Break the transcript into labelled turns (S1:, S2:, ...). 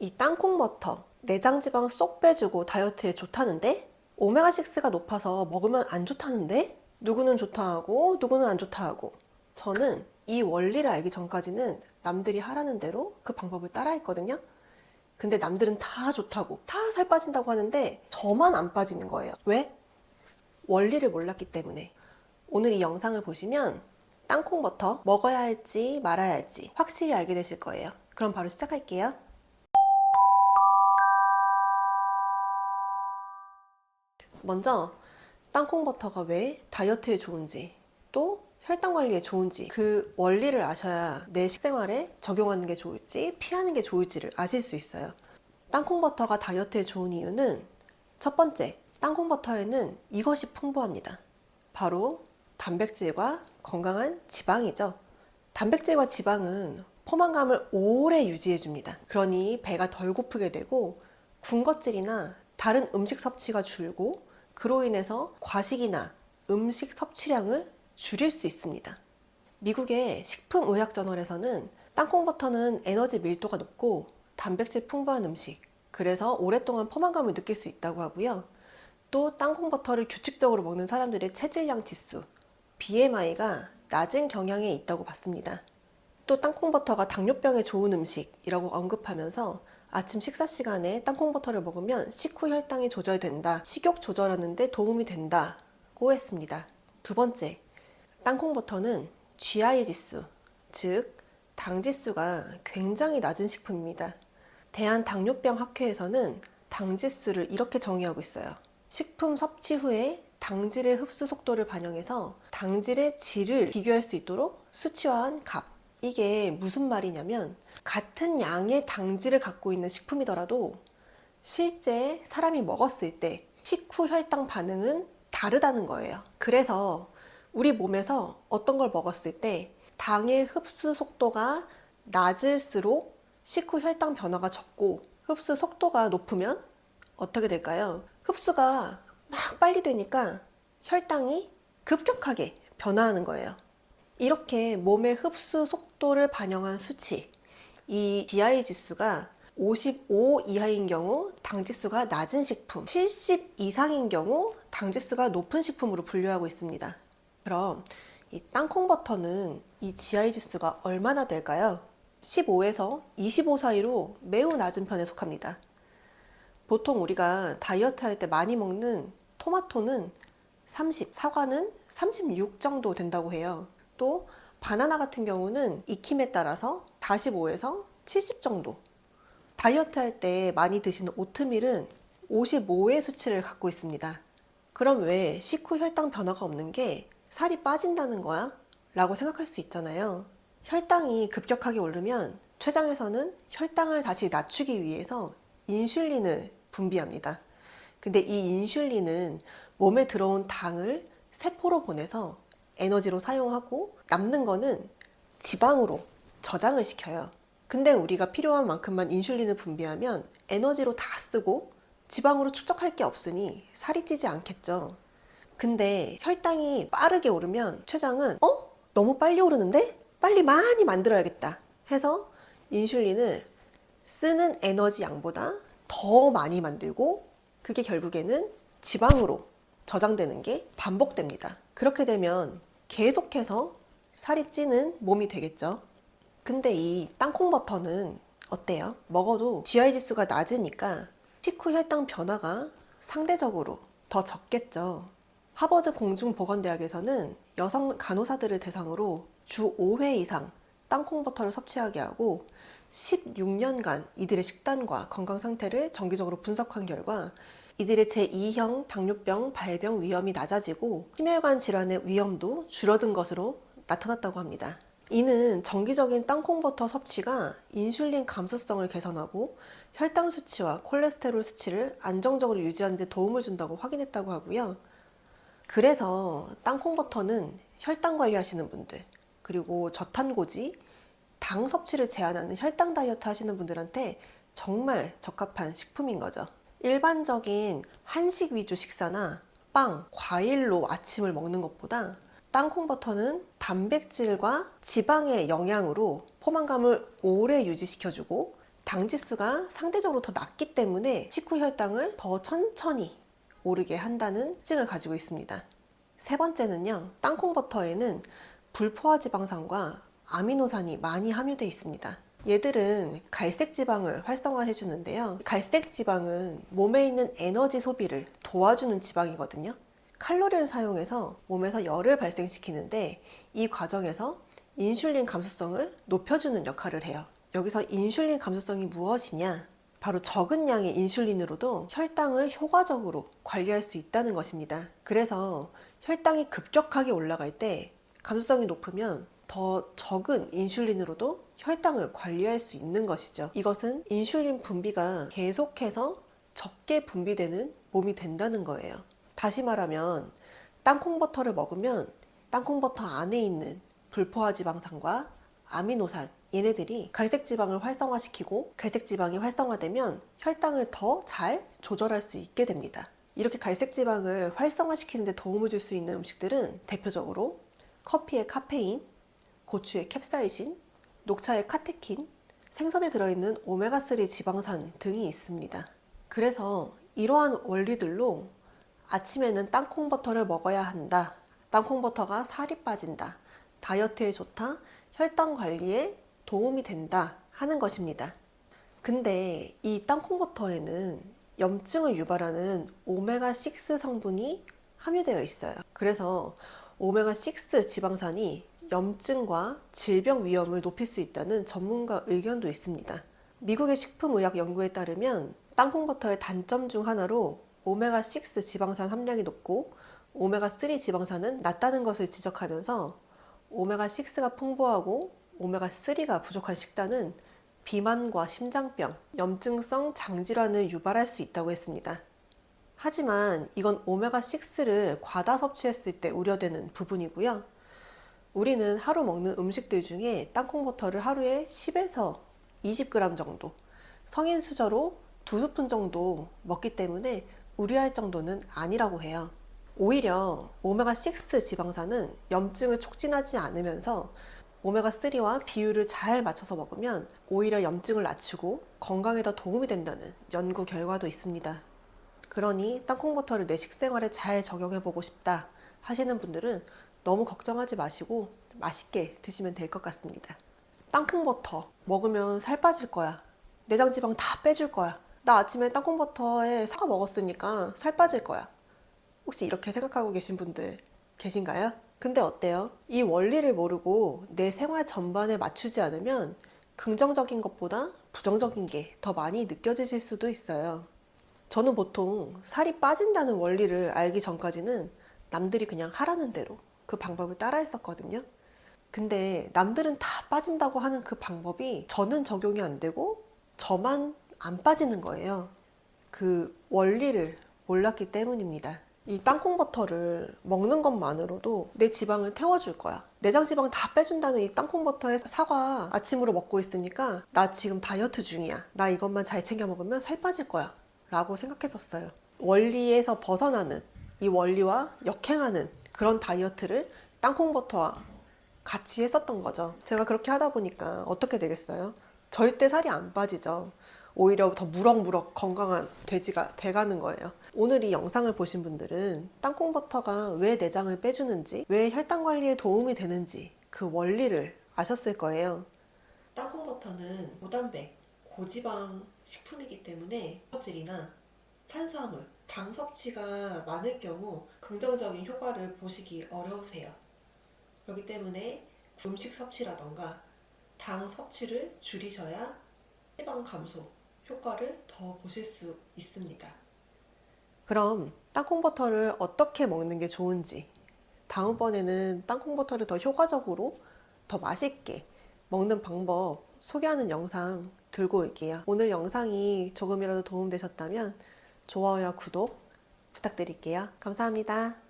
S1: 이 땅콩 버터 내장 지방 쏙 빼주고 다이어트에 좋다는데 오메가6가 높아서 먹으면 안 좋다는데 누구는 좋다 하고 누구는 안 좋다 하고 저는 이 원리를 알기 전까지는 남들이 하라는 대로 그 방법을 따라 했거든요. 근데 남들은 다 좋다고 다 살 빠진다고 하는데 저만 안 빠지는 거예요. 왜? 원리를 몰랐기 때문에. 오늘 이 영상을 보시면 땅콩 버터 먹어야 할지 말아야 할지 확실히 알게 되실 거예요. 그럼 바로 시작할게요. 먼저 땅콩 버터가 왜 다이어트에 좋은지 또 혈당 관리에 좋은지 그 원리를 아셔야 내 식생활에 적용하는 게 좋을지 피하는 게 좋을지를 아실 수 있어요. 땅콩 버터가 다이어트에 좋은 이유는 첫 번째, 땅콩 버터에는 이것이 풍부합니다. 바로 단백질과 건강한 지방이죠. 단백질과 지방은 포만감을 오래 유지해 줍니다. 그러니 배가 덜 고프게 되고 군것질이나 다른 음식 섭취가 줄고 그로 인해서 과식이나 음식 섭취량을 줄일 수 있습니다. 미국의 식품의학저널에서는 땅콩버터는 에너지 밀도가 높고 단백질 풍부한 음식, 그래서 오랫동안 포만감을 느낄 수 있다고 하고요. 또 땅콩버터를 규칙적으로 먹는 사람들의 체질량 지수, BMI가 낮은 경향에 있다고 봤습니다. 또 땅콩버터가 당뇨병에 좋은 음식이라고 언급하면서 아침 식사 시간에 땅콩버터를 먹으면 식후 혈당이 조절된다, 식욕 조절하는데 도움이 된다고 했습니다. 두 번째, 땅콩버터는 GI 지수, 즉, 당 지수가 굉장히 낮은 식품입니다. 대한당뇨병학회에서는 당 지수를 이렇게 정의하고 있어요. 식품 섭취 후에 당질의 흡수 속도를 반영해서 당질의 질을 비교할 수 있도록 수치화한 값. 이게 무슨 말이냐면 같은 양의 당질을 갖고 있는 식품이더라도 실제 사람이 먹었을 때 식후 혈당 반응은 다르다는 거예요. 그래서 우리 몸에서 어떤 걸 먹었을 때 당의 흡수 속도가 낮을수록 식후 혈당 변화가 적고 흡수 속도가 높으면 어떻게 될까요? 흡수가 막 빨리 되니까 혈당이 급격하게 변화하는 거예요. 이렇게 몸의 흡수 속도를 반영한 수치, 이 GI 지수가 55 이하인 경우 당 지수가 낮은 식품, 70 이상인 경우 당 지수가 높은 식품으로 분류하고 있습니다. 그럼 이 땅콩 버터는 이 GI 지수가 얼마나 될까요? 15에서 25 사이로 매우 낮은 편에 속합니다. 보통 우리가 다이어트 할 때 많이 먹는 토마토는 30, 사과는 36 정도 된다고 해요. 또 바나나 같은 경우는 익힘에 따라서 45에서 70 정도. 다이어트 할 때 많이 드시는 오트밀은 55의 수치를 갖고 있습니다. 그럼 왜 식후 혈당 변화가 없는 게 살이 빠진다는 거야? 라고 생각할 수 있잖아요. 혈당이 급격하게 오르면 췌장에서는 혈당을 다시 낮추기 위해서 인슐린을 분비합니다. 근데 이 인슐린은 몸에 들어온 당을 세포로 보내서 에너지로 사용하고 남는 거는 지방으로 저장을 시켜요. 근데 우리가 필요한 만큼만 인슐린을 분비하면 에너지로 다 쓰고 지방으로 축적할 게 없으니 살이 찌지 않겠죠. 근데 혈당이 빠르게 오르면 췌장은 어? 너무 빨리 오르는데? 빨리 많이 만들어야겠다 해서 인슐린을 쓰는 에너지 양보다 더 많이 만들고 그게 결국에는 지방으로 저장되는 게 반복됩니다. 그렇게 되면 계속해서 살이 찌는 몸이 되겠죠. 근데 이 땅콩 버터는 어때요? 먹어도 GI 지수가 낮으니까 식후 혈당 변화가 상대적으로 더 적겠죠. 하버드 공중보건대학에서는 여성 간호사들을 대상으로 주 5회 이상 땅콩 버터를 섭취하게 하고 16년간 이들의 식단과 건강 상태를 정기적으로 분석한 결과 이들의 제2형 당뇨병 발병 위험이 낮아지고 심혈관 질환의 위험도 줄어든 것으로 나타났다고 합니다. 이는 정기적인 땅콩버터 섭취가 인슐린 감수성을 개선하고 혈당 수치와 콜레스테롤 수치를 안정적으로 유지하는 데 도움을 준다고 확인했다고 하고요. 그래서 땅콩버터는 혈당 관리하시는 분들, 그리고 저탄고지, 당 섭취를 제한하는 혈당 다이어트 하시는 분들한테 정말 적합한 식품인 거죠. 일반적인 한식 위주 식사나 빵, 과일로 아침을 먹는 것보다 땅콩 버터는 단백질과 지방의 영양으로 포만감을 오래 유지시켜주고 당지수가 상대적으로 더 낮기 때문에 식후 혈당을 더 천천히 오르게 한다는 특징을 가지고 있습니다. 세 번째는요, 땅콩 버터에는 불포화 지방산과 아미노산이 많이 함유되어 있습니다. 얘들은 갈색 지방을 활성화해 주는데요. 갈색 지방은 몸에 있는 에너지 소비를 도와주는 지방이거든요. 칼로리를 사용해서 몸에서 열을 발생시키는데 이 과정에서 인슐린 감수성을 높여주는 역할을 해요. 여기서 인슐린 감수성이 무엇이냐? 바로 적은 양의 인슐린으로도 혈당을 효과적으로 관리할 수 있다는 것입니다. 그래서 혈당이 급격하게 올라갈 때 감수성이 높으면 더 적은 인슐린으로도 혈당을 관리할 수 있는 것이죠. 이것은 인슐린 분비가 계속해서 적게 분비되는 몸이 된다는 거예요. 다시 말하면 땅콩버터를 먹으면 땅콩버터 안에 있는 불포화 지방산과 아미노산 얘네들이 갈색 지방을 활성화시키고 갈색 지방이 활성화되면 혈당을 더 잘 조절할 수 있게 됩니다. 이렇게 갈색 지방을 활성화시키는 데 도움을 줄 수 있는 음식들은 대표적으로 커피의 카페인, 고추의 캡사이신, 녹차의 카테킨, 생선에 들어있는 오메가3 지방산 등이 있습니다. 그래서 이러한 원리들로 아침에는 땅콩버터를 먹어야 한다. 땅콩버터가 살이 빠진다. 다이어트에 좋다. 혈당 관리에 도움이 된다. 하는 것입니다. 근데 이 땅콩버터에는 염증을 유발하는 오메가6 성분이 함유되어 있어요. 그래서 오메가6 지방산이 염증과 질병 위험을 높일 수 있다는 전문가 의견도 있습니다. 미국의 식품의학 연구에 따르면 땅콩버터의 단점 중 하나로 오메가6 지방산 함량이 높고 오메가3 지방산은 낮다는 것을 지적하면서 오메가6가 풍부하고 오메가3가 부족한 식단은 비만과 심장병, 염증성 장질환을 유발할 수 있다고 했습니다. 하지만 이건 오메가6를 과다 섭취했을 때 우려되는 부분이고요. 우리는 하루 먹는 음식들 중에 땅콩버터를 하루에 10에서 20g 정도, 성인 수저로 두 스푼 정도 먹기 때문에 우려할 정도는 아니라고 해요. 오히려 오메가6 지방산은 염증을 촉진하지 않으면서 오메가3와 비율을 잘 맞춰서 먹으면 오히려 염증을 낮추고 건강에 더 도움이 된다는 연구 결과도 있습니다. 그러니 땅콩버터를 내 식생활에 잘 적용해 보고 싶다 하시는 분들은 너무 걱정하지 마시고 맛있게 드시면 될 것 같습니다. 땅콩버터 먹으면 살 빠질 거야. 내장 지방 다 빼줄 거야. 나 아침에 땅콩버터에 사과 먹었으니까 살 빠질 거야. 혹시 이렇게 생각하고 계신 분들 계신가요? 근데 어때요? 이 원리를 모르고 내 생활 전반에 맞추지 않으면 긍정적인 것보다 부정적인 게 더 많이 느껴지실 수도 있어요. 저는 보통 살이 빠진다는 원리를 알기 전까지는 남들이 그냥 하라는 대로 그 방법을 따라 했었거든요. 근데 남들은 다 빠진다고 하는 그 방법이 저는 적용이 안 되고 저만 안 빠지는 거예요. 그 원리를 몰랐기 때문입니다. 이 땅콩 버터를 먹는 것만으로도 내 지방을 태워줄 거야. 내장 지방 다 빼준다는 이 땅콩 버터에 사과 아침으로 먹고 있으니까 나 지금 다이어트 중이야. 나 이것만 잘 챙겨 먹으면 살 빠질 거야. 라고 생각했었어요. 원리에서 벗어나는 이 원리와 역행하는 그런 다이어트를 땅콩 버터와 같이 했었던 거죠. 제가 그렇게 하다 보니까 어떻게 되겠어요? 절대 살이 안 빠지죠. 오히려 더 무럭무럭 건강한 돼지가 돼가는 거예요. 오늘 이 영상을 보신 분들은 땅콩버터가 왜 내장을 빼주는지, 왜 혈당 관리에 도움이 되는지 그 원리를 아셨을 거예요. 땅콩버터는 고단백, 고지방 식품이기 때문에 껍질이나 탄수화물, 당 섭취가 많을 경우 긍정적인 효과를 보시기 어려우세요. 그렇기 때문에 음식 섭취라던가 당 섭취를 줄이셔야 지방 감소 효과를 더 보실 수 있습니다. 그럼 땅콩버터를 어떻게 먹는 게 좋은지 다음번에는 땅콩버터를 더 효과적으로 더 맛있게 먹는 방법 소개하는 영상 들고 올게요. 오늘 영상이 조금이라도 도움되셨다면 좋아요와 구독 부탁드릴게요. 감사합니다.